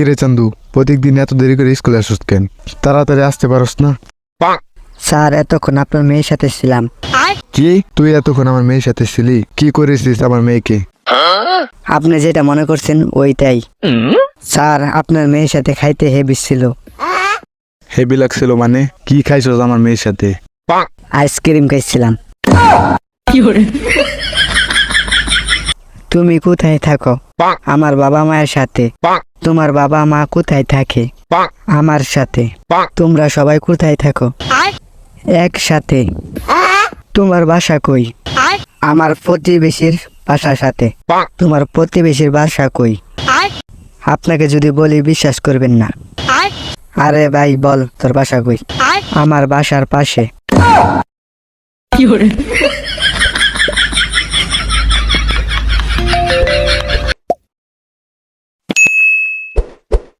কি রে চান্দু প্রত্যেকদিন এত দেরি করে স্কুলে আসুস কেন? তাড়াতাড়ি আসতে পারস না? স্যার এতক্ষণ আপনার মেয়ের সাথে ছিলাম। কি? তুই এতক্ষণ আমার মেয়ের সাথে ছিলি? কি করেছিস আমার মেয়েকে? আপনি যেটা মনে করছেন ওইটাই। স্যার আপনার মেয়ের সাথে খাইতে হেবি ছিল। হেভি লাগছিল মানে? কি খাইছস আমার মেয়ের সাথে? আইসক্রিম খাইছিলাম। তুমি কোথায় থাকো? আমার বাবা মায়ের সাথে। তোমার বাবা মা কোথায় থাকে? আমার সাথে। তোমরা সবাই কোথায় থাকো? একসাথে। তোমার বাসা কই? আমার প্রতিবেশীর বাসার সাথে। তোমার প্রতিবেশীর বাসা কই? আপনাকে যদি বলি বিশ্বাস করবেন না। আরে ভাই বল তোর বাসা কই? আমার বাসার পাশে।